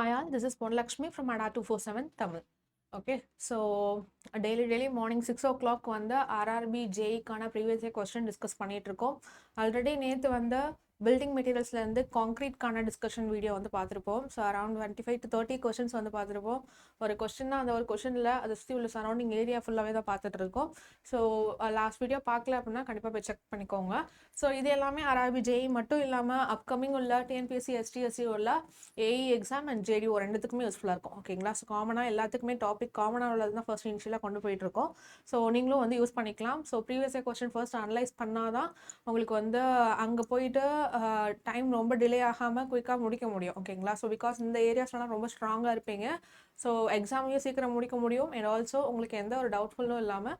Hi all this is Ponlakshmi from Adda two four seven Tamil okay so daily daily morning six o'clock வந்து RRB ஜேஇக்கான previous year question discuss பண்ணிகிட்டு இருக்கோம். Already நேற்று வந்து building மெட்டீரியல்ஸ்லேருந்து காங்க்ரீட்கான discussion video வந்து பார்த்துருப்போம். So around twenty five to thirty questions வந்து பார்த்துருப்போம். ஒரு கொஸ்டின்னா அந்த ஒரு கொஷனில் அதை சுற்றி உள்ள சரௌண்டிங் ஏரியா ஃபுல்லாகவே தான் பார்த்துட்டு இருக்கோம். ஸோ லாஸ்ட் வீடியோ பார்க்கல அப்படின்னா கண்டிப்பாக போய் செக் பண்ணிக்கோங்க. ஸோ இது எல்லாமே ஆர்ஆர்பி ஜேஇ மட்டும் இல்லாமல் அப்கமிங் உள்ள டிஎன்பிஎஸ்சி எஸ்டிஎஸ்சி உள்ள ஏஇ எக்ஸாம் அண்ட் ஜேடிஓ ரெண்டுத்துக்குமே யூஸ்ஃபுல்லாக இருக்கும். ஓகேங்களா ஸோ காமனாக எல்லாத்துக்குமே டாபிக் காமனாக உள்ளது தான் ஃபர்ஸ்ட் இனிஷியலாக கொண்டு போயிட்டு இருக்கோம். ஸோ நீங்களும் வந்து யூஸ் பண்ணிக்கலாம். So previous question first analyse பண்ணால் தான் உங்களுக்கு வந்து அங்கே போயிட்டு டைம் ரொம்ப டிலே ஆகாமல் குயிக்காக முடிக்க முடியும். ஓகேங்களா ஸோ பிகாஸ் இந்த ஏரியாஸ்லாம் ரொம்ப ஸ்ட்ராங்காக இருப்பீங்க. ஸோ எக்ஸாமையும் சீக்கிரம் முடிக்க முடியும். அண்ட் ஆல்சோ உங்களுக்கு எந்த ஒரு டவுட்ஃபுல்லும் இல்லாமல்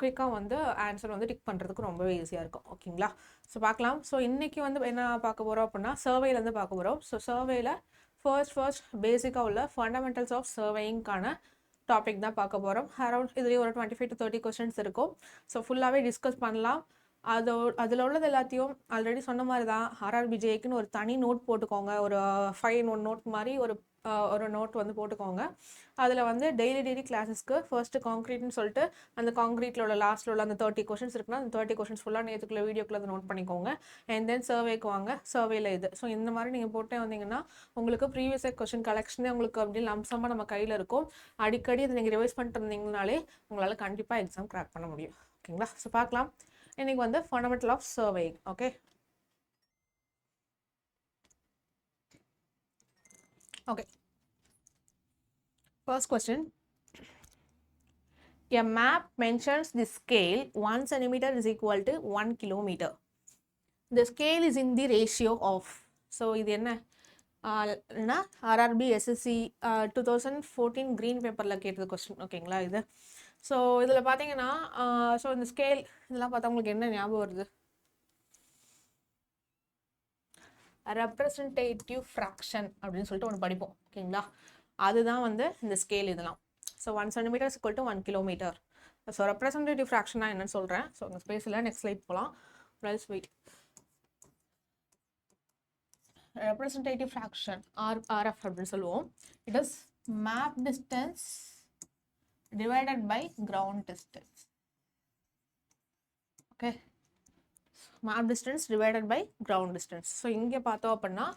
குயிக்காக வந்து ஆன்சர் வந்து டிக் பண்ணுறதுக்கு ரொம்பவே ஈஸியாக இருக்கும். ஓகேங்களா ஸோ பார்க்கலாம் ஸோ இன்றைக்கி வந்து என்ன பார்க்க போகிறோம் அப்படின்னா சர்வேலேருந்து பார்க்க போகிறோம் ஸோ சர்வேல ஃபர்ஸ்ட் ஃபர்ஸ்ட் பேசிக்காக உள்ள ஃபண்டமெண்டல்ஸ் ஆஃப் சர்வேயிங்கான டாபிக் தான் பார்க்க போகிறோம் அரௌண்ட் இதுலேயும் ஒரு twenty five to thirty questions இருக்கும். ஸோ ஃபுல்லாகவே டிஸ்கஸ் பண்ணலாம். அதோ அதில் உள்ளது எல்லாத்தையும் ஆல்ரெடி சொன்ன மாதிரி தான் ஆர்ஆர்பிஜேக்குன்னு ஒரு தனி நோட் போட்டுக்கோங்க. ஒரு ஃபைன் ஒன் நோட் மாதிரி ஒரு ஒரு நோட் வந்து போட்டுக்கோங்க. அதில் வந்து டெய்லி டெய்லி கிளாஸஸ்க்கு ஃபர்ஸ்ட்டு காங்க்ரீட்னு சொல்லிட்டு அந்த காங்க்ரீட்டில் உள்ள லாஸ்ட்டில் உள்ள அந்த தேர்ட்டி கொஷின்ஸ் இருக்குன்னா அந்த தேர்ட்டி கொஷின்ஸ் ஃபுல்லாக நேற்றுக்குள்ள வீடியோக்குள்ள அதை நோட் பண்ணிக்கோங்க. அண்ட் தென் சர்வேக்கு வாங்க. சர்வேல இது. ஸோ இந்த மாதிரி நீங்கள் போட்டே வந்தீங்கன்னா உங்களுக்கு ப்ரீவியஸ் கொஷின் கலெக்ஷனே உங்களுக்கு அப்படி லம்சமாக நம்ம கையில் இருக்கும். அடிக்கடி அதை நீங்கள் ரிவைஸ் பண்ணிட்டு இருந்தீங்கனாலே உங்களால் கண்டிப்பாக எக்ஸாம் கிராக் பண்ண முடியும். ஓகேங்களா? ஸோ பார்க்கலாம். இன்னைக்கு வந்து fundamental of surveying okay okay first question A map mentions the scale 1 centimeter is equal to 1 kilometer. The scale is in the ratio of. So, இது என்ன என்ன RRB SSC two thousand fourteen green பேப்பரில் கேட்டது question ஓகேங்களா இது so இதில் பார்த்தீங்கன்னா so இந்த ஸ்கேல் இதெல்லாம் பார்த்தா உங்களுக்கு என்ன ஞாபகம் வருது? ரெப்ரசன்டேட்டிவ் ஃப்ராக்ஷன் அப்படின்னு சொல்லிட்டு ஒன்று படிப்போம் ஓகேங்களா? அதுதான் வந்து இந்த ஸ்கேல் இதெல்லாம். So one centimetre equal to one kilometre so representative ஃப்ராக்ஷனாக என்னன்னு சொல்கிறேன் ஸோ இந்த ஸ்பேஸில் நெக்ஸ்ட் ஸ்லைட் போகலாம் ரைஸ் வெயிட் ரெப்ரசன்டேட்டிவ் ஃப்ராக்ஷன் ஆர் ஆர்எஃப் அப்படின்னு சொல்லுவோம். It is map distance divided by ground distance. Okay. Map distance divided by ground distance. So, இங்கே பார்த்தோம் அப்படின்னா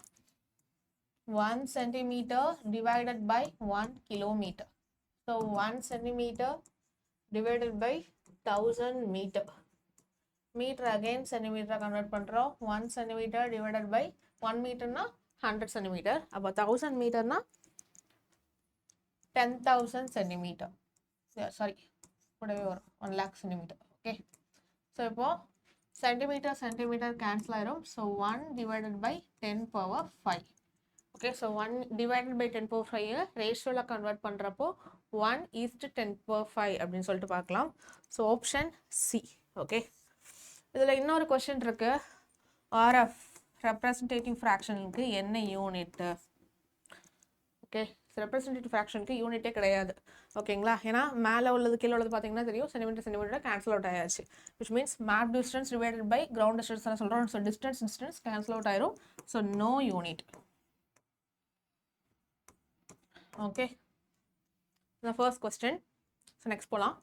1 centimeter divided by 1 kilometer. So, 1 centimeter divided by 1000 meter. Meter again centimeter convert பண்ணுறோம் 1 centimeter divided by 1 meterனா 100 centimeter. அப்போ 1000 meterனா 10,000 centimeter. Sorry கூடவே வரும் one lakh centimetre okay so இப்போ centimetre centimetre cancel ஆயிரும். So one divided by ten power five okay so one divided by ten power five ரேஷியோவில் convert பண்ணுறப்போ one is to ten power five அப்படின்னு சொல்லிட்டு பார்க்கலாம். So option C okay இதில் இன்னொரு question இருக்கு. ஆர்எஃப் ரெப்ரசன்டேட்டிவ் ஃப்ராக்ஷனுக்கு என்ன யூனிட்டு ஓகே ரெப்ரசன்டேட்டிவ் ஃப்ராக்ஷனுக்கு யூனிட்டே கிடையாது. ஓகேங்களா? ஏன்னா மேலே உள்ளது கீழே உள்ளது பார்த்தீங்கன்னா தெரியும். சென்டிமீட்டர் சென்டிமீட்டர் கேன்சல் அவுட் ஆயாச்சு. Which means map distance divided by ground distance தான் சொல்கிறோம் so distance distance cancel out ஆயிரும். ஸோ நோ யூனிட் ஓகே இந்த ஃபர்ஸ்ட் கொஸ்டின் ஸோ நெக்ஸ்ட் போகலாம்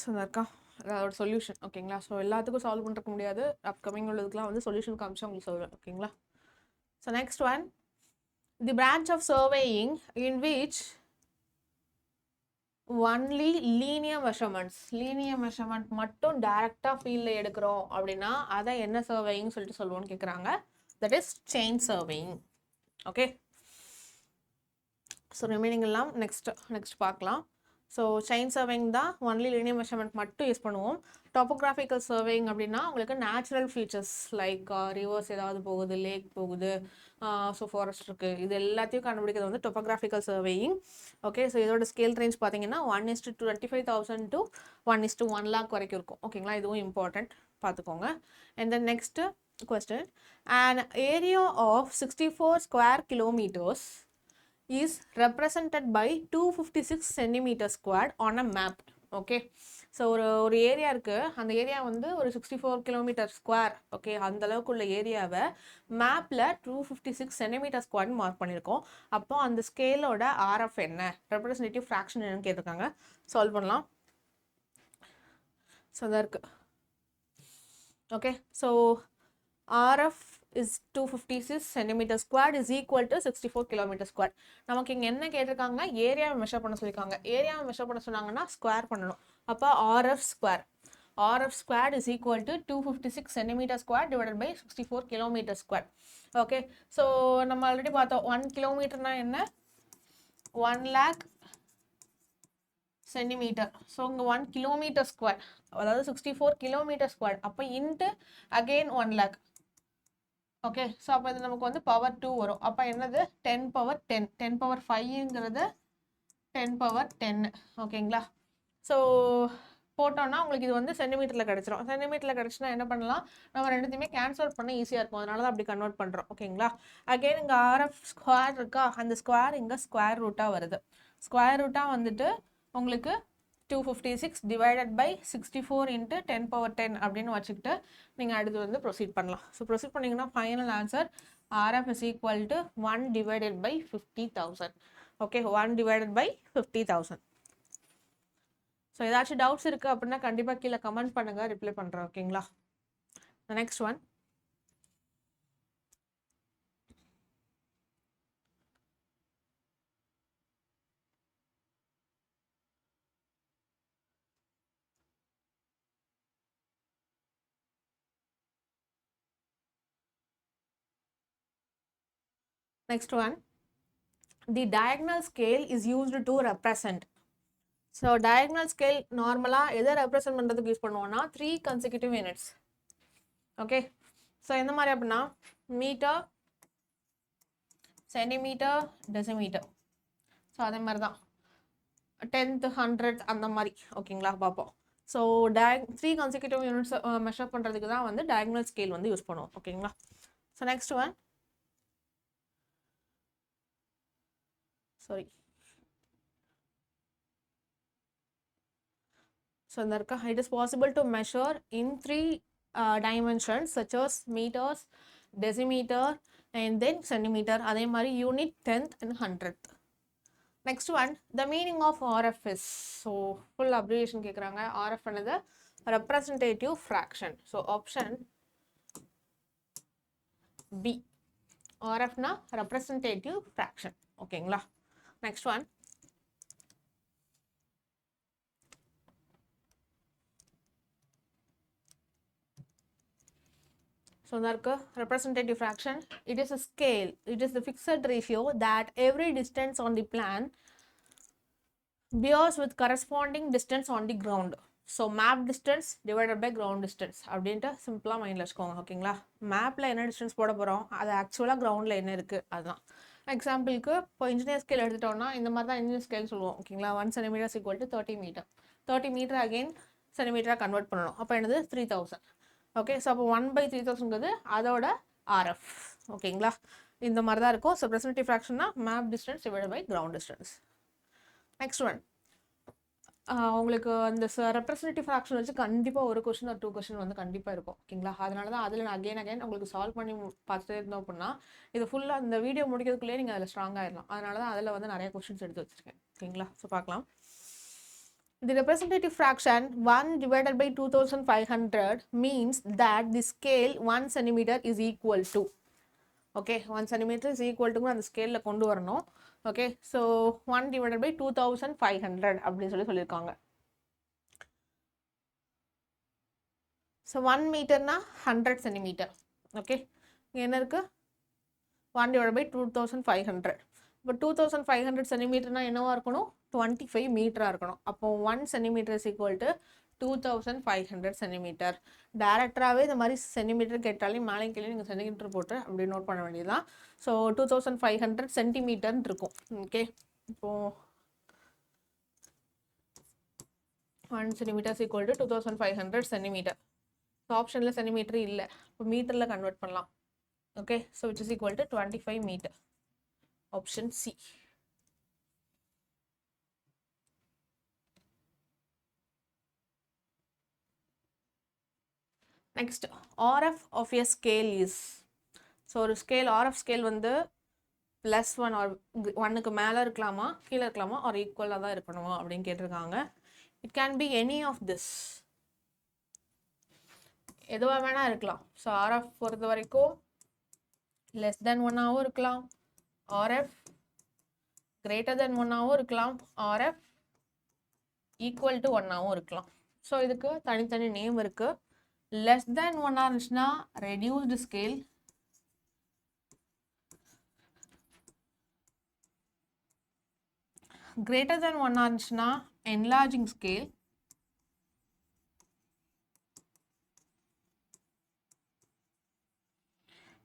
ஸோ இருக்கா? அதோட சொல்யூஷன் ஓகேங்களா ஸோ எல்லாத்துக்கும் சால்வ் பண்ணுறக்க முடியாது. அப்கமிங் உள்ளதுக்குலாம் வந்து சொல்யூஷன் காமிச்சு உங்களுக்கு சொல்வேன் ஓகேங்களா so next one the branch of surveying in which only linear measurements linear measurement மட்டும் டைரெக்டாக ஃபீல்டில் எடுக்கிறோம் அப்படின்னா அதை என்ன சர்வேயிங் சொல்லிட்டு சொல்லுவோம்னு கேட்குறாங்க that is chain surveying okay so remaining எல்லாம் நெக்ஸ்ட் நெக்ஸ்ட் பார்க்கலாம். ஸோ செயின் சர்வேயிங் தான் ஒன்லி லினியர் மெஷர்மெண்ட் மட்டும் யூஸ் பண்ணுவோம். டாப்போகிராஃபிக்கல் சர்வேங் அப்படின்னா உங்களுக்கு நேச்சுரல் ஃபீச்சர்ஸ் லைக் ரிவர்ஸ் ஏதாவது போகுது லேக் போகுது uh, ஸோ ஃபாரஸ்ட் இருக்குது இது எல்லாத்தையும் கண்டுபிடிக்கிறது வந்து டொப்போகிராஃபிக்கல் சர்வேயிங் ஓகே ஸோ இதோட ஸ்கேல் ரேஞ்ச் பார்த்தீங்கன்னா one is to twenty five thousand to one is to one lakh வரைக்கும் இருக்கும். ஓகேங்களா இதுவும் இம்பார்ட்டண்ட் பார்த்துக்கோங்க. And then next question and area of sixty four square kilometres is represented by 256 centimeter squared on a map. Okay so ஒரு ஒரு area இருக்குது அந்த area வந்து ஒரு sixty four kilometre square okay அந்த அளவுக்குள்ள ஏரியாவை மேப்பில் டூ ஃபிஃப்டி சிக்ஸ் சென்டிமீட்டர் ஸ்கொயர்னு மார்க் பண்ணியிருக்கோம் அப்போ அந்த ஸ்கேலோட ஆர்எஃப் என்ன? ரெப்ரசன்டேட்டிவ் ஃப்ராக்ஷன் என்னன்னு கேட்டிருக்காங்க. சால்வ் பண்ணலாம். ஸோ அதான் இருக்குது okay so RF is two fifty six centimetre square is equal to sixty four kilometre square நமக்கு இங்கே என்ன கேட்டிருக்காங்க? ஏரியாவை மெஷர் பண்ண சொல்லியிருக்காங்க. ஏரியாவை மெஷர் பண்ண சொன்னாங்கன்னா ஸ்கொயர் பண்ணணும். அப்போ RF square RF square is equal to two fifty six centimetre square divide by sixty four kilometre square okay so நம்ம ஆல்ரெடி பார்த்தோம். ஒன் கிலோமீட்டர்னா என்ன? ஒன் லேக் சென்டிமீட்டர் ஸோ இங்கே ஒன் கிலோமீட்டர் ஸ்கொயர் அதாவது சிக்ஸ்டி ஃபோர் கிலோமீட்டர் ஸ்கொயர் அப்போ into again one lakh okay so அப்போ இது நமக்கு வந்து பவர் டூ வரும். அப்போ என்னது? Ten power ten ten power ஃபைவ்ங்கிறது ten power டென்னு ஓகேங்களா ஸோ போட்டோம்னா உங்களுக்கு இது வந்து சென்டிமீட்டரில் கிடச்சிரும். சென்டிமீட்டரில் கிடச்சுன்னா என்ன பண்ணலாம்? நம்ம ரெண்டுத்தையுமே கேன்சல் பண்ண ஈஸியாக இருக்கும். அதனால தான் அப்படி கன்வெர்ட் பண்ணுறோம் ஓகேங்களா அகெயின் இங்கே ஆர்எஃப் ஸ்கொயர் இருக்கா? அந்த ஸ்கொயர் இங்கே ஸ்கொயர் ரூட்டாக வருது. ஸ்கொயர் ரூட்டாக வந்துட்டு உங்களுக்கு two fifty six divided by sixty four into ten power ten அப்படின்னு வச்சுக்கிட்டு நீங்கள் அடுத்து வந்து ப்ரொசீட் பண்ணலாம். ஸோ ப்ரொசீட் பண்ணிங்கன்னா final answer RF is equal to one divided by fifty thousand okay one divided by fifty thousand so ஏதாச்சும் doubts இருக்குது அப்படின்னா கண்டிப்பாக கீழே கமெண்ட் பண்ணுங்கள் ரிப்ளை பண்ணுறேன் ஓகேங்களா next one Next one. The diagonal scale is used to represent. So diagonal scale நார்மலாக எதை ரெப்ரசன்ட் பண்ணுறதுக்கு யூஸ் பண்ணுவோம்னா three consecutive units okay so எந்த மாதிரி அப்படின்னா மீட்டர் சென்டிமீட்டர் டெசிமீட்டர் ஸோ அதே மாதிரி தான். டென்த் ஹண்ட்ரட் அந்த மாதிரி. ஓகேங்களா பார்ப்போம். ஸோ டயக் த்ரீ கன்சிக்யூட்டிவ் யூனிட்ஸ் மெஷர் பண்ணுறதுக்கு தான் வந்து டயக்னல் ஸ்கேல் வந்து யூஸ் பண்ணுவோம். ஓகேங்களா so next one sorry so in the it is possible to measure in three uh, dimensions such as meters decimeter and then centimeter அதே மாதிரி unit tenth and hundredth next one the meaning of RF is so full abbreviation கேக்குறாங்க RF என்னது representative fraction so option B RF னா representative fraction ஓகேங்களா next one So there is representative fraction. It is a scale. It is the fixed ratio that every distance on the plan bears with corresponding distance on the ground. So map distance divided by ground distance அப்படின்ட்டு சிம்பிளாக மைண்டில் வச்சுக்கோங்க ஓகேங்களா மேப்பில் என்ன distance போட போகிறோம் அது ஆக்சுவலாக கிரவுண்டில் என்ன இருக்குது அதுதான் எக்ஸாம்பிளுக்கு இப்போ இன்ஜினியர் ஸ்கேல் எடுத்துட்டோம்னா இந்த மாதிரி தான் இன்ஜினியர் ஸ்கேல் சொல்லுவோம் ஓகேங்களா one centimetre equal to thirty metre thirty metre again சென்டிமீட்டராக convert பண்ணணும். அப்போ என்னது? த்ரீ தௌசண்ட் ஓகே ஸோ அப்போ ஒன் பை த்ரீ தௌசண்ட்ங்கிறது அதோட ஆர்எஃப் ஓகேங்களா இந்த மாதிரி தான் இருக்கும். So representative ஃப்ராக்ஷன்னா map distance divide by ground distance next one உங்களுக்கு அந்த ரெப்ரஸன்டேட்டிவ் ஃப்ராக்ஷன் வச்சு கண்டிப்பாக ஒரு கொஷின் ஒரு டூ கொஷின் வந்து கண்டிப்பாக இருக்கும். ஓகேங்களா? அதனால தான் அதில் நான் அகைன் அகைன் உங்களுக்கு சால்வ் பண்ணி பார்த்துட்டே இருந்தோம் அப்படின்னா இது ஃபுல்லாக அந்த வீடியோ முடிக்கிறதுக்குள்ளேயே நீங்கள் அதில் ஸ்ட்ராங் ஆயிடலாம். அதனால தான் அதில் வந்து நிறைய கொஷின்ஸ் எடுத்து வச்சுருக்கேன். ஓகேங்களா? ஸோ பார்க்கலாம். The representative fraction 1 divided by 2500 means that the scale 1 centimeter is equal to. Okay? 1 centimeter is equal to அந்த ஸ்கேலில் கொண்டு வரணும். Okay so one divided by two thousand five hundred அப்படின்னு சொல்லி சொல்லியிருக்காங்க. ஸோ ஒன் மீட்டர்னா ஹண்ட்ரட் சென்டிமீட்டர் ஓகே என்ன இருக்குது one divide by two thousand five hundred இப்போ டூ தௌசண்ட் ஃபைவ் ஹண்ட்ரட் சென்டிமீட்டர்னா என்னவாக இருக்கணும்? டுவெண்ட்டி ஃபைவ் மீட்டராக இருக்கணும். அப்போ one centimetre is equal to two thousand five hundred centimetre டேரக்டராகவே இந்த மாதிரி சென்டிமீட்டர் கேட்டாலே மேலே கீழே நீங்கள் சென்டிமீட்டர் போட்டு அப்படி நோட் பண்ண வேண்டியதுதான். So two thousand five hundred சென்டிமீட்டர்னு இருக்கும். ஓகே இப்போது one centimetres equal to two thousand five hundred centimetre so ஆப்ஷனில் சென்டிமீட்டர் இல்லை. இப்போ மீட்டரில் கன்வெர்ட் பண்ணலாம். Okay so which is equal to twenty five metre option C next RF of a scale is so ஒரு scale RF scale வந்து plus one or ஒன்னுக்கு மேலே இருக்கலாமா கீழே இருக்கலாமா ஆர் ஈக்குவலாக தான் இருக்கணுமா அப்படின்னு கேட்டிருக்காங்க. It can be any of this எதுவாக வேணால் இருக்கலாம். ஸோ ஆர்எஃப் பொறுத்த வரைக்கும் லெஸ் தென் ஒன்னாகவும் இருக்கலாம். ஆர்எஃப் கிரேட்டர் தென் ஒன்னாகவும் இருக்கலாம். ஆர்எஃப் ஈக்குவல் டு ஒன்னாகவும் இருக்கலாம். ஸோ இதுக்கு தனித்தனி நேம் இருக்குது லெஸ் தென் ஒன்னாக இருந்துச்சுன்னா ரெடியூஸ்டு ஸ்கேல் greater than 1 இருந்துச்சுன்னா enlarging scale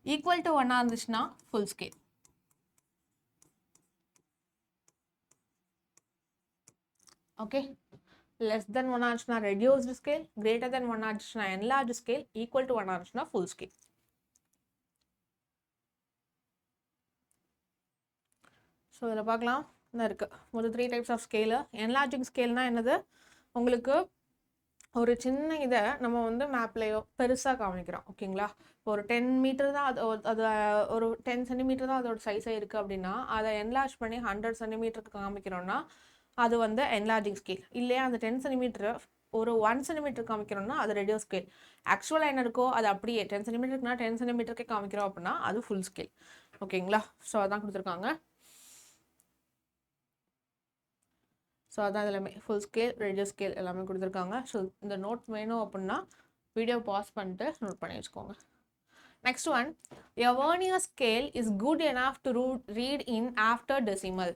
equal to 1 இருந்துச்சுன்னா full scale okay Less than 1 இருந்துச்சுன்னா reduced scale greater than 1 இருந்துச்சுன்னா enlarged scale equal to 1 இருந்துச்சுன்னா full scale. ஸோ இதில் பார்க்கலாம். என்ன இருக்குது ஒரு three types of scale enlarging ஸ்கேல்னால் என்னது? உங்களுக்கு ஒரு சின்ன இதை நம்ம வந்து மேப்லேயோ பெருசாக காமிக்கிறோம். ஓகேங்களா இப்போ ஒரு டென் மீட்டர் தான் அது அது ஒரு டென் சென்டிமீட்டர் தான் அதோட சைஸாக இருக்குது அப்படின்னா அதை என்லார்ஜ் பண்ணி ஹண்ட்ரட் சென்டிமீட்டருக்கு காமிக்கிறோன்னா அது வந்து என்லார்ஜிங் ஸ்கேல் இல்லையா? அந்த டென் சென்டிமீட்டர் ஒரு ஒன் சென்டிமீட்டர் காமிக்கிறோம்னா அது ரெடியோ ஸ்கேல் ஆக்சுவலாக என்ன இருக்கோ அது அப்படியே டென் சென்டிமீட்டருக்குனா டென் சென்டிமீட்டருக்கே காமிக்கிறோம் அப்படின்னா அது ஃபுல் ஸ்கேல் ஓகேங்களா ஸோ அதான் கொடுத்துருக்காங்க. ஸோ அதான் எல்லாமே. ஃபுல் ஸ்கேல் ரேடியோ ஸ்கேல் எல்லாமே கொடுத்துருக்காங்க. ஸோ இந்த நோட் வேணும் அப்படின்னா வீடியோ பாஸ் பண்ணிட்டு நோட் பண்ணி வச்சுக்கோங்க. Next one a vernier scale is good enough to root read in after decimal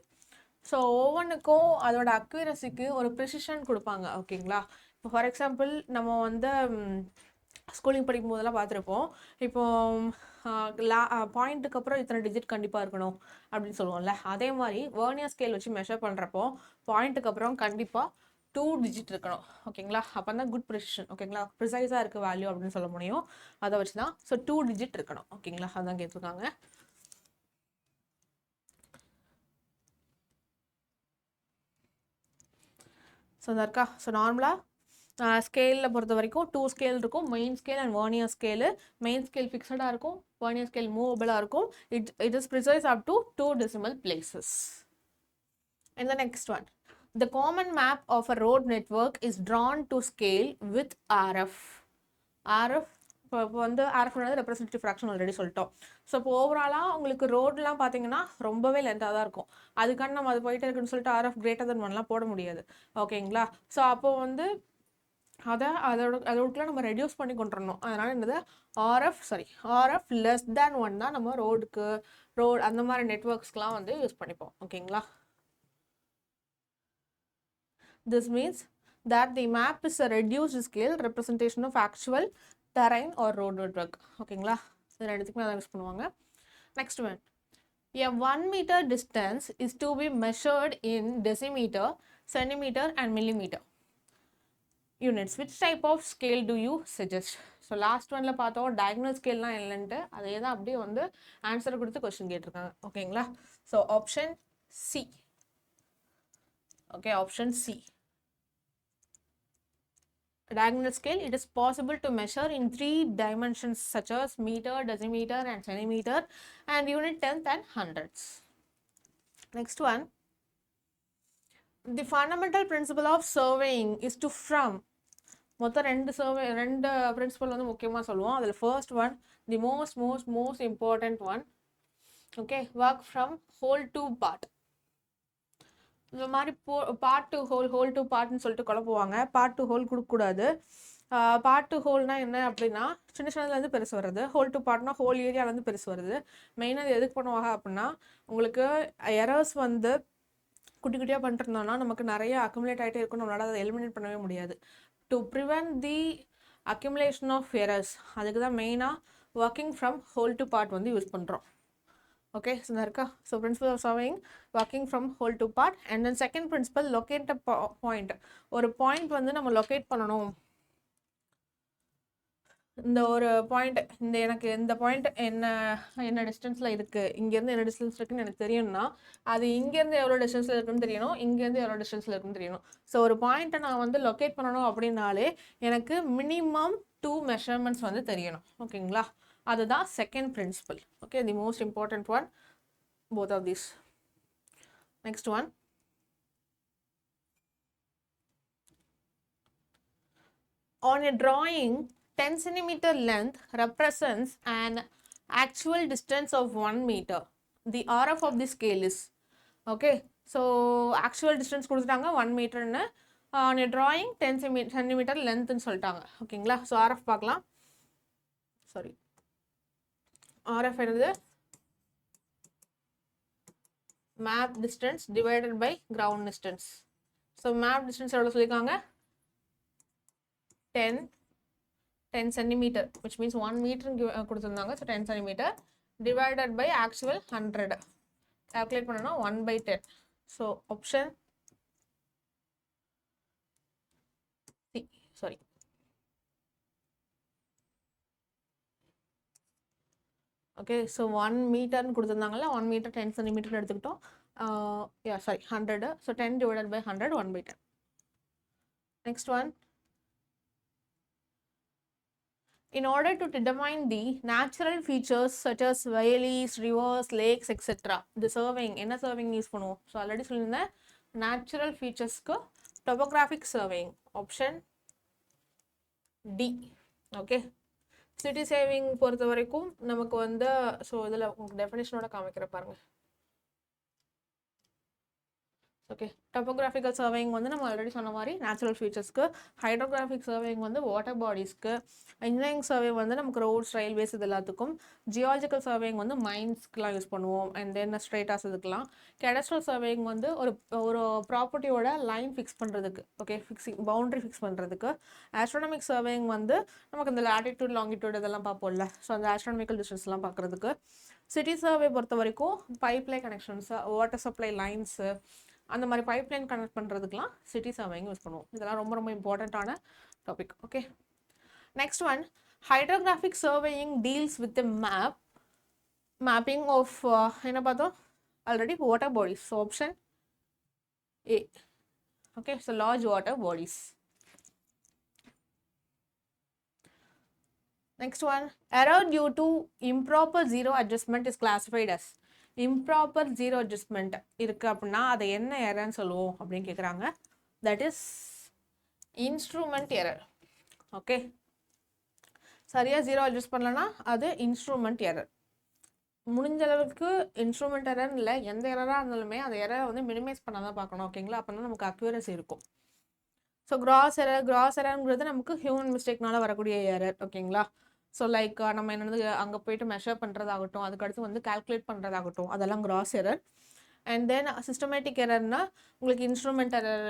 so ஒவ்வொன்றுக்கும் அதோட அக்யூரஸிக்கு ஒரு ப்ரிசிஷன் கொடுப்பாங்க ஓகேங்களா இப்போ ஃபார் எக்ஸாம்பிள் நம்ம வந்து ஸ்கூலிங் படிக்கும் போதெல்லாம் பார்த்துருப்போம். இப்போ லா பாயிண்ட்டுக்கு அப்புறம் இத்தனை டிஜிட் கண்டிப்பாக இருக்கணும் அப்படின்னு சொல்லுவோம்ல. அதே மாதிரி வேர்னியர் ஸ்கேல் வச்சு மெஷர் பண்ணுறப்போ பாயிண்ட்டுக்கு அப்புறம் கண்டிப்பாக டூ டிஜிட் இருக்கணும் ஓகேங்களா அப்போ தான் குட் ப்ரிசிஷன் ஓகேங்களா ப்ரிசைஸாக இருக்க வேல்யூ அப்படின்னு சொல்ல முடியும். அதை வச்சு தான் ஸோ டூ டிஜிட் இருக்கணும் ஓகேங்களா அதான் கேட்டிருக்காங்க. ஸோ இந்த இருக்கா? ஸோ நார்மலாக ஸ்கேலில் பொறுத்த வரைக்கும் டூ ஸ்கேல் இருக்கும். Main scale and vernier scale main scale ஃபிக்ஸடாக இருக்கும். வேர்னியர் ஸ்கேல் மூவபிளாக இருக்கும். It it is precise up to two decimal places And the next one. The common map of a road network is drawn to scale with RF. RF இப்போ இப்போ வந்து RF வந்து fraction already சொல்லிட்டோம். So இப்போ ஓவராலாக உங்களுக்கு ரோட்லாம் பார்த்தீங்கன்னா ரொம்பவே லென்த்தாக தான் இருக்கும். அதுக்கான நம்ம அது போயிட்டே இருக்குன்னு சொல்லிட்டு ஆர்எஃப் கிரேட்டர் தென் ஒன்லாம் போட முடியாது. ஓகேங்களா ஸோ அப்போ வந்து அதை அதோட அதோடக்குள்ள நம்ம ரெடியூஸ் பண்ணி கொண்டு வரணும் என்னது? RF sorry RF less than one தான் நம்ம ரோடுக்கு ரோடு அந்த மாதிரி நெட்ஒர்க்ஸ்க்கெலாம் வந்து யூஸ் பண்ணிப்போம். ஓகேங்களா this means that the map is a reduced scale representation of actual terrain or ரோட்வெட் work ஓகேங்களா இது ரெண்டுத்துக்குமே அதான் யூஸ் பண்ணுவாங்க next one a one meter distance is to be measured in decimeter centimeter and millimeter units which type of scale do you suggest so last ஒனில் பார்த்தோம் diagonal ஸ்கேல்லாம் இல்லைன்ட்டு அதே தான் அப்படியே வந்து ஆன்சர் கொடுத்து கொஸ்டின் கேட்டிருக்காங்க ஓகேங்களா so option C okay option C diagonal scale it is possible to measure in three dimensions such as meter decimeter and centimeter and unit tenth and hundreds next one the fundamental principle of surveying is to from மொத்தம் ரெண்டு survey ரெண்டு principal வந்து முக்கியமாக சொல்லுவோம் அதில் first one the most most most important one okay work from whole to part இந்த மாதிரி போ part to whole whole to பார்ட்னு சொல்லிட்டு குழப்புவாங்க. பார்ட் டு ஹோல் கொடுக்கக்கூடாது பார்ட் டு ஹோல்னால் என்ன அப்படின்னா சின்ன சின்னதுலேருந்து பெருசு வருது ஹோல் டு பார்ட்னா ஹோல் ஏரியாலேருந்து பெருசு வருது மெயினாக அது எதுக்கு பண்ணுவாங்க அப்படின்னா உங்களுக்கு எரர்ஸ் வந்து குட்டி குட்டியாக பண்ணிட்டுருந்தோன்னா நமக்கு நிறைய அக்குமுலேட் ஆகிட்டே இருக்கும் நம்மளால் அதை எலிமினேட் பண்ணவே முடியாது. To prevent the accumulation of errors அதுக்கு தான் மெயினாக working from whole to part வந்து யூஸ் பண்ணுறோம் okay so there இருக்கா so principle of surveying working from whole to part and then second principle locate a point. ஒரு point வந்து நம்ம locate பண்ணணும். இந்த ஒரு பாயிண்ட் இந்த எனக்கு இந்த பாயிண்ட் என்ன என்ன டிஸ்டன்ஸில் இருக்குது இங்கேருந்து என்ன டிஸ்டன்ஸ் இருக்குன்னு எனக்கு தெரியணும்னா அது இங்கேருந்து எவ்வளோ டிஸ்டன்ஸில் இருக்குன்னு தெரியணும். இங்கேருந்து எவ்வளோ டிஸ்டன்ஸில் இருக்குன்னு தெரியணும். ஸோ ஒரு பாயிண்ட்டை நான் வந்து லொக்கேட் பண்ணணும் அப்படின்னாலே எனக்கு மினிமம் டூ மெஷர்மெண்ட்ஸ் வந்து தெரியணும். ஓகேங்களா அதுதான் second principle okay the most important one both of this next one on a drawing 10 centimeter length represents an actual distance of 1 meter the rf of the scale is okay so actual distance கொடுத்துட்டாங்க 1 மீட்டர்னு on a drawing 10 centimeter centimeter lengthன்னு சொல்லிட்டாங்க ஓகேங்களா so rf பார்க்கலாம் sorry rf என்னது map distance divided by ground distance. So map distance எவ்வளோ சொல்லியிருக்காங்க? Ten ten centimeter which means one மீட்டருன்னு கொடுத்துருந்தாங்க. So ten centimeter divided by actual hundred calculate பண்ணோம்னா one by ten so option C sorry okay so one மீட்டர்னு கொடுத்துருந்தாங்கல்ல one metre ten சென்டிமீட்டர்னு எடுத்துக்கிட்டோம் yeah sorry hundred so ten divided by hundred one by ten next one in order to determine the natural features such as rivers lakes lakes, etc. Surveying என்ன surveying use பண்ணுவோம் so already சொல்லியிருந்தேன் natural ஃபீச்சர்ஸ்க்கு topographic surveying option D okay city surveying பொறுத்த வரைக்கும் நமக்கு வந்து so இதில் உங்களுக்கு டெஃபினேஷனோட காமிக்கிற பாருங்கள் ஓகே டொப்போகிராஃபிக்கல் சர்வேயிங் வந்து நம்ம ஆல்ரெடி சொன்ன மாதிரி நேச்சுரல் ஃபீச்சர்ஸ்க்கு ஹைட்ரோகிராஃபிக் சர்வேயிங் வந்து வாட்டர் பாடிஸ்க்கு இன்ஜினியரிங் சர்வே வந்து நமக்கு ரோட்ஸ் ரயில்வேஸ் இது எல்லாத்துக்கும் ஜியாலஜிக்கல் சர்வேயிங் வந்து மைன்ஸ்க்குலாம் யூஸ் பண்ணுவோம் அண்ட் தென் ஸ்ட்ரெயிட்டாஸ் இதுக்கெலாம் கெடஸ்ட்ரல் சர்வேயிங் வந்து ஒரு ஒரு ப்ராப்பர்ட்டியோட லைன் ஃபிக்ஸ் பண்ணுறதுக்கு ஓகே ஃபிக்ஸிங் பவுண்ட்ரி ஃபிக்ஸ் பண்ணுறதுக்கு ஆஸ்ட்ரானமிக் சர்வேயிங் வந்து நமக்கு இந்த லாட்டிடியூட் லாங்கிடியூட் இதெல்லாம் பார்ப்போம்ல ஸோ அந்த ஆஸ்ட்ரானமிக்கல் டிஸ்டன்ஸ்லாம் பார்க்குறதுக்கு. சிட்டி சர்வே பொறுத்த வரைக்கும் pipeline connections water supply lines அந்த மாதிரி பைப்லைன் கனெக்ட் பண்ணுறதுக்கெலாம் சிட்டி சர்வேயிங் யூஸ் பண்ணுவோம். இதெல்லாம் ரொம்ப ரொம்ப இம்பார்ட்டண்ட்டான topic okay next one hydrographic surveying deals with map mapping of என்ன பார்த்தோம்? Already water bodies so option A okay so large water bodies Next one, error due to improper zero adjustment is classified as improper zero adjustment இருக்கு அப்படின்னா அதை என்ன எரர்னு சொல்லுவோம் அப்படின்னு கேட்குறாங்க that is instrument error okay சரியாக ஜீரோ அட்ஜஸ்ட் பண்ணலன்னா அது இன்ஸ்ட்ருமெண்ட் எரர் முடிஞ்ச அளவுக்கு இன்ஸ்ட்ருமெண்ட் எரர் இல்லை எந்த எரராக இருந்தாலுமே அந்த எரரை வந்து மினிமைஸ் பண்ண தான் பார்க்கணும் ஓகேங்களா அப்போ தான் நமக்கு அக்யூரசி இருக்கும். ஸோ கிராஸ் எரர் கிராஸ் எரர்ங்கிறது நமக்கு ஹியூமன் மிஸ்டேக்னால வரக்கூடிய எரர் ஓகேங்களா ஸோ லைக் நம்ம என்னது அங்கே போயிட்டு மெஷர் பண்ணுறதாகட்டும் அதுக்கடுத்து வந்து கால்குலேட் பண்ணுறதாகட்டும் அதெல்லாம் gross error and then systematic எரர்னா உங்களுக்கு instrument error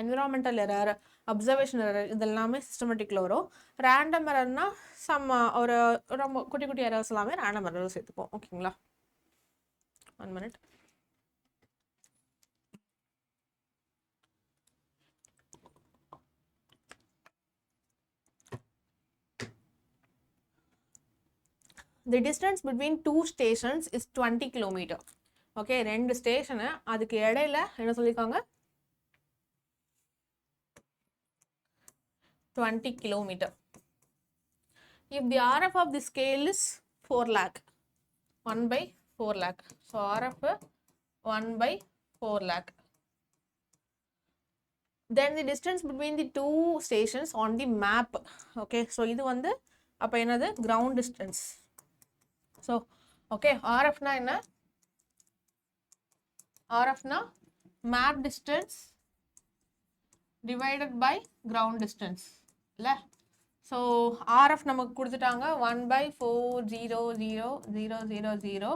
environmental error observation error இதெல்லாமே சிஸ்டமேட்டிக்கில் வரும். ரேண்டம் எரர்னா சம் ஒரு ரொம்ப குட்டி குட்டி எரர்ஸ் எல்லாமே ரேண்டம் எரர் சேர்த்துப்போம். ஓகேங்களா one minute the distance between two stations is twenty kilometer okay ரெண்டு ஸ்டேஷனு அதுக்கு இடையில என்ன சொல்லியிருக்காங்க? Twenty kilometer if the RF of the scale is four lakh one by four lakh so RF one by four lakh then the distance between the two stations on the map okay so இது வந்து அப்போ என்னது? Ground distance so okay ஆர்எஃப்னா என்ன? ஆர்எஃப்னா map distance divided by ground distance இல்லை so RF நமக்கு கொடுத்துட்டாங்க one by four zero zero zero zero zero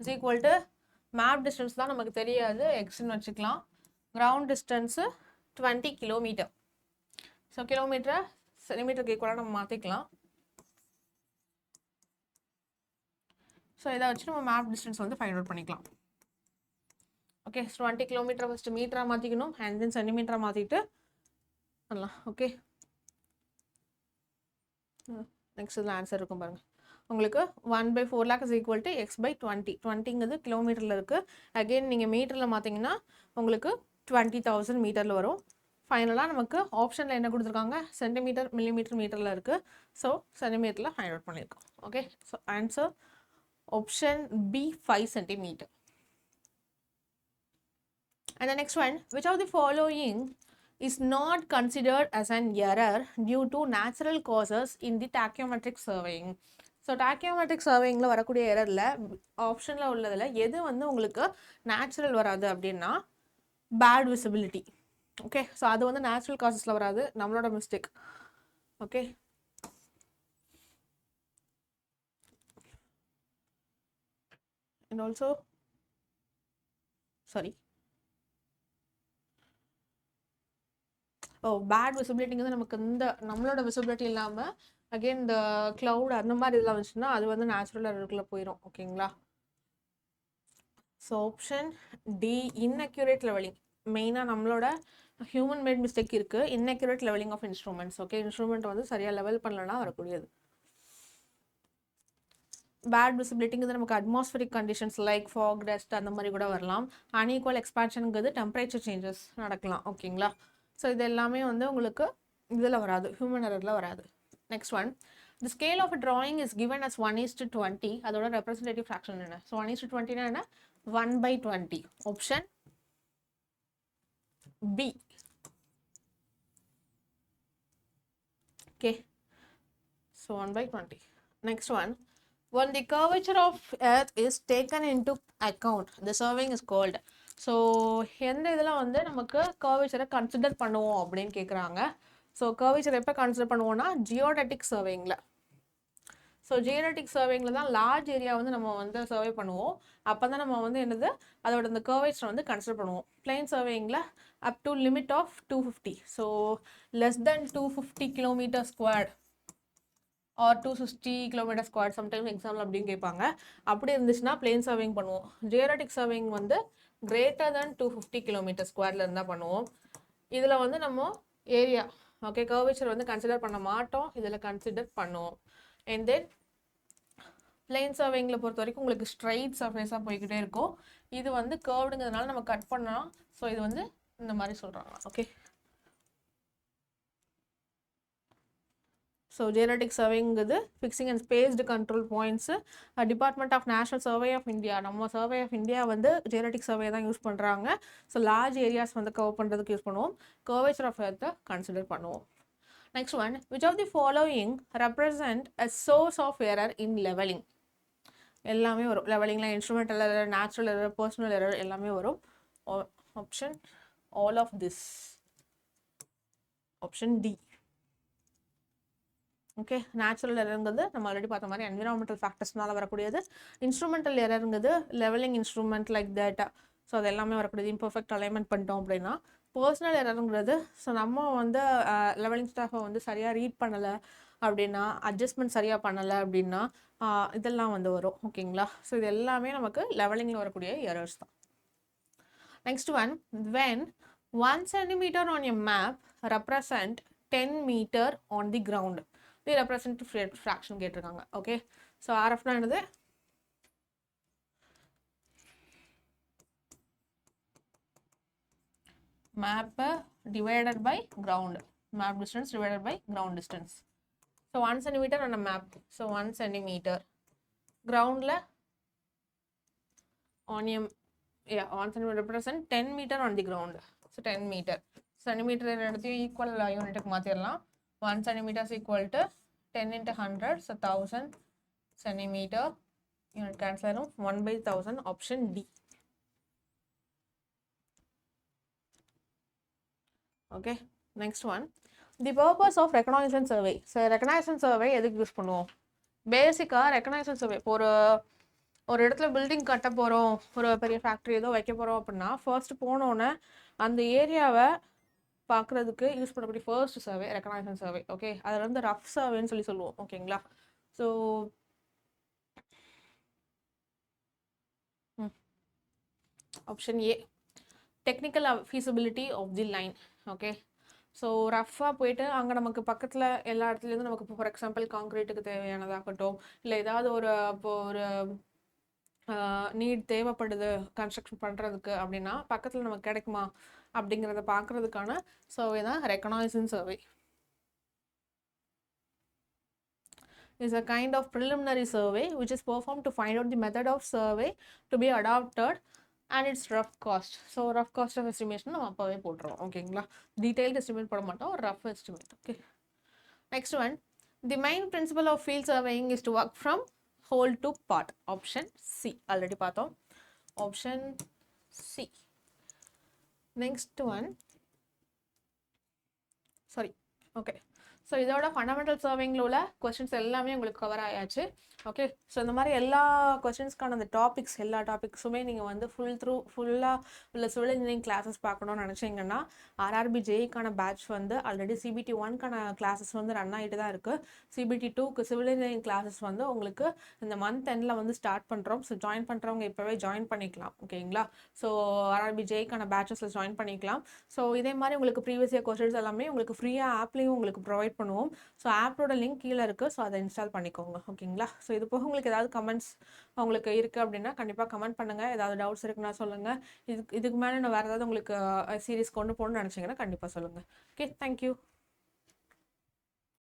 is equal to map distance தான் நமக்கு தெரியாது. எக்ஸ்ன்னு வச்சுக்கலாம். Ground distance twenty kilometer so கிலோமீட்டரை சென்டிமீட்டருக்கு ஈக்குவலாக நம்ம மாற்றிக்கலாம் ஸோ இதை வச்சு நம்ம மேப் டிஸ்டன்ஸ் வந்து ஃபைண்ட் அவுட் பண்ணிக்கலாம். ஓகே டுவெண்ட்டி கிலோமீட்டர் ஃபஸ்ட்டு மீட்டராக மாற்றிக்கணும் அண்ட் தென் சென்டிமீட்டராக மாற்றிட்டு பண்ணலாம் ஓகே நெக்ஸ்ட் இதில் ஆன்சர் இருக்கும் பாருங்கள் உங்களுக்கு one by four lakh is equal to X by twenty டுவெண்ட்டிங்கிறது கிலோமீட்டரில் இருக்குது அகெயின் நீங்கள் மீட்டரில் மாற்றிங்கன்னா உங்களுக்கு டுவெண்ட்டி தௌசண்ட் மீட்டரில் வரும். ஃபைனலாக நமக்கு ஆப்ஷனில் என்ன கொடுத்துருக்காங்க? சென்டிமீட்டர் மில்லிமீட்டர் மீட்டரில் இருக்குது ஸோ சென்டிமீட்டரில் ஃபைண்ட் அவுட் பண்ணியிருக்கோம். Okay so answer option B five centimeter And the next one, which of the following is not considered as an error due to natural causes in the tachyometric surveying? ஸோ tachyometric சர்வேயிங்கில் வரக்கூடிய எரரில் ஆப்ஷனில் உள்ளதில் எது வந்து உங்களுக்கு natural வராது அப்படின்னா பேட் விசிபிலிட்டி ஓகே ஸோ அது வந்து நேச்சுரல் காசஸில் வராது. நம்மளோட mistake okay and also sorry oh bad விசிபிலிட்டிங்கிறது நமக்கு இந்த நம்மளோட விசிபிலிட்டி இல்லாமல் அகெயின் இந்த க்ளவுட் அந்த மாதிரி இதெல்லாம் வந்துச்சுன்னா அது வந்து நேச்சுரல் எரருக்குள்ளே போயிடும் ஓகேங்களா so option D inaccurate levelling மெயினாக நம்மளோட ஹியூமன் மேட் மிஸ்டேக் இருக்குது inaccurate levelling of instruments okay instrument வந்து சரியாக லெவல் பண்ணலன்னா வரக்கூடியது. பேட் விசிபிலிட்டிங்கிறது நமக்கு atmospheric conditions like fog dust அந்த மாதிரி கூட வரலாம். அன்இக்குவல் எக்ஸ்பான்ஷனுங்கிறது டெம்பரேச்சர் சேஞ்சஸ் நடக்கலாம் ஓகேங்களா? ஸோ இது எல்லாமே வந்து உங்களுக்கு இதில் வராது ஹியூமன் எரரில் வராது. Next one the scale of drawing is given as one is to twenty அதோட ரெப்ரஸன்டேட்டிவ் ஃப்ராக்ஷன் என்ன? ஸோ ஒன் இஸ் டு டுவெண்ட்டினா என்ன? One by twenty option B okay so one by twenty next one when the curvature of earth is taken into account. The serving is called. So எந்த இதில் வந்து நமக்கு கர்வேச்சரை consider பண்ணுவோம் அப்படின்னு கேட்குறாங்க so கர்வேச்சரை எப்போ கன்சிடர் பண்ணுவோம்னா ஜியோடெட்டிக் சர்வேங்கில் ஸோ ஜியோடெட்டிக் சர்வேங்கில் தான் லார்ஜ் ஏரியா வந்து நம்ம வந்து சர்வே பண்ணுவோம். அப்போ தான் நம்ம வந்து என்னது? அதோட இந்த கர்வேச்சரை வந்து கன்சிடர் பண்ணுவோம். Plane சர்வேங்கில் up to limit of two fifty so less than two fifty kilometer squared or two sixty kilometer square sometimes example அப்படின்னு கேட்பாங்க. அப்படி இருந்துச்சுன்னா பிளேன் சர்விங் பண்ணுவோம். ஜியோராட்டிக் சர்விங் வந்து greater than two fifty kilometer ஸ்கொயரில் இருந்தால் பண்ணுவோம். இதில் வந்து நம்ம ஏரியா ஓகே கர்வேச்சர் வந்து கன்சிடர் பண்ண மாட்டோம். இதில் கன்சிடர் பண்ணுவோம். அண்ட் தென் பிளெயின் சர்விங்கில் பொறுத்த வரைக்கும் உங்களுக்கு ஸ்ட்ரைட் சர்ஃபேஸாக போய்கிட்டே இருக்கும். இது வந்து கேர்வ்டுங்கிறதுனால நம்ம கட் பண்ணலாம். ஸோ இது வந்து இந்த மாதிரி சொல்கிறாங்க okay so genetic சர்வேங்கிறது fixing and spaced control points department of national survey of India நம்ம சர்வே ஆஃப் இந்தியா வந்து ஜெனடிக் சர்வே தான் யூஸ் பண்ணுறாங்க ஸோ லார்ஜ் ஏரியாஸ் வந்து கவர் பண்ணுறதுக்கு யூஸ் பண்ணுவோம். கர்வேச்சர் ஆஃப் எர்த்தை கன்சிடர் பண்ணுவோம். Next one which of the following represent a source of error in levelling எல்லாமே வரும். லெவலிங்கில் instrumental error natural error personal error எல்லாமே வரும். Option all of this option D okay natural எரருங்கிறது நம்ம already பார்த்த மாதிரி environmental ஃபேக்டர்ஸ்னால வரக்கூடியது. Instrumental எரருங்கிறது levelling instrument like data so அது எல்லாமே வரக்கூடியது. இம்பர்ஃபெக்ட் அலைன்மெண்ட் பண்ணிட்டோம் அப்படின்னா பர்சனல் எரருங்கிறது ஸோ நம்ம வந்து லெவலிங் ஸ்டாஃபை வந்து சரியாக ரீட் பண்ணலை அப்படின்னா அட்ஜஸ்ட்மெண்ட் சரியாக பண்ணலை அப்படின்னா இதெல்லாம் வந்து வரும். ஓகேங்களா ஸோ இது எல்லாமே நமக்கு லெவலிங்கில் வரக்கூடிய எரர்ஸ் தான். Next one when one centimeter on a map represent ten meter on the ground இது ரெப்ரசன்ட் ஃப்ராக்ஷன் கேட்டிருக்காங்க. ஓகே ஸோ ஆர்எஃப்னா என்னது? Map divided by ground map distance divided by ground distance so one centimeter on map so one centimeter கிரவுண்டில் ஆனியம் a yeah one centimeter represent 10 meter on so ten meter 10 meter. Equal யூனிட்டுக்கு மாற்றிடலாம் one centimeters equal to ten into hundred so thousand centimeter unit cancel ஆயிரும் one by thousand option D okay next one the purpose of reconnaissance survey so reconnaissance survey எதுக்கு use பண்ணுவோம்? பேசிக்காக reconnaissance survey ஒரு ஒரு இடத்துல building கட்ட போகிறோம் ஒரு பெரிய ஃபேக்ட்ரி ஏதோ வைக்க போகிறோம் அப்படின்னா ஃபர்ஸ்ட் போனோன்னே அந்த ஏரியாவை பார்க்குறதுக்கு யூஸ் பண்ணக்கூடிய first survey reconnaissance survey okay அதில் வந்து ரஃப் சர்வேன்னு சொல்லி சொல்லுவோம் ஓகேங்களா so option A technical feasibility of the line okay so ரஃப்பாக போயிட்டு அங்கே நமக்கு பக்கத்தில் எல்லா இடத்துலேருந்து நமக்கு இப்போ ஃபார் எக்ஸாம்பிள் காங்க்ரீட்டுக்கு தேவையானதாகட்டும் இல்லை ஏதாவது ஒரு இப்போ ஒரு நீட் தேவைப்படுது கன்ஸ்ட்ரக்ஷன் பண்ணுறதுக்கு அப்படின்னா பக்கத்தில் நமக்கு கிடைக்குமா? அப்படிங்கிறத பார்க்குறதுக்கான சர்வே தான் reconnaissance survey is a kind of preliminary survey which is performed to find out the method of survey to be adopted and it's rough cost so rough cost of estimation நம்ம அப்போவே போட்டுருவோம் ஓகேங்களா detailed estimate போட மாட்டோம். Rough estimate okay next one the main principle of field surveying is to work from whole to part option C already பார்த்தோம். Option C next one sorry okay so இதோட fundamental சர்விங்கில் உள்ள questions எல்லாமே உங்களுக்கு cover ஆயாச்சு. Okay so இந்த மாதிரி எல்லா கொஸ்டின்ஸ்க்கான அந்த டாபிக்ஸ் எல்லா டாபிக்ஸுமே நீங்கள் வந்து ஃபுல் த்ரூ ஃபுல்லாக உள்ள சிவில் இன்ஜினியரிங் கிளாஸஸ் பார்க்கணும்னு நினச்சிங்கன்னா ஆர்ஆர்பி ஜேஇக்கான பேட்ச் வந்து ஆல்ரெடி சிபிடி ஒன்க்கான கிளாஸஸ் வந்து ரன் ஆகிட்டு தான் இருக்குது சிபிடி டூக்கு சிவில் இன்ஜினியரிங் கிளாஸஸ் வந்து உங்களுக்கு இந்த மந்த் எண்டில் வந்து ஸ்டார்ட் பண்ணுறோம் ஸோ ஜாயின் பண்ணுறவங்க இப்போவே ஜாயின் பண்ணிக்கலாம். ஓகேங்களா ஸோ ஆர்ஆர்பி ஜேஇக்கான பேட்சஸில் ஜாயின் பண்ணிக்கலாம். ஸோ இதே மாதிரி உங்களுக்கு ப்ரீவியஸ் இயர் கொஸ்டின்ஸ் எல்லாமே உங்களுக்கு ஃப்ரீயாக ஆப்லேயும் உங்களுக்கு ப்ரொவைட் பண்ணுவோம். ஸோ ஆப்போட லிங்க் கீழே இருக்குது ஸோ அதை இன்ஸ்டால் பண்ணிக்கோங்க. ஓகேங்களா ஸோ இது போக உங்களுக்கு ஏதாவது கமெண்ட்ஸ் உங்களுக்கு இருக்குது அப்படின்னா கண்டிப்பாக கமெண்ட் பண்ணுங்கள் ஏதாவது டவுட்ஸ் இருக்குன்னா சொல்லுங்கள் இதுக்கு இதுக்கு மேலே நான் வேறு ஏதாவது உங்களுக்கு சீரிஸ் கொண்டு போகணும்னு நினச்சிங்கன்னா கண்டிப்பாக சொல்லுங்கள் ஓகே தேங்க்யூ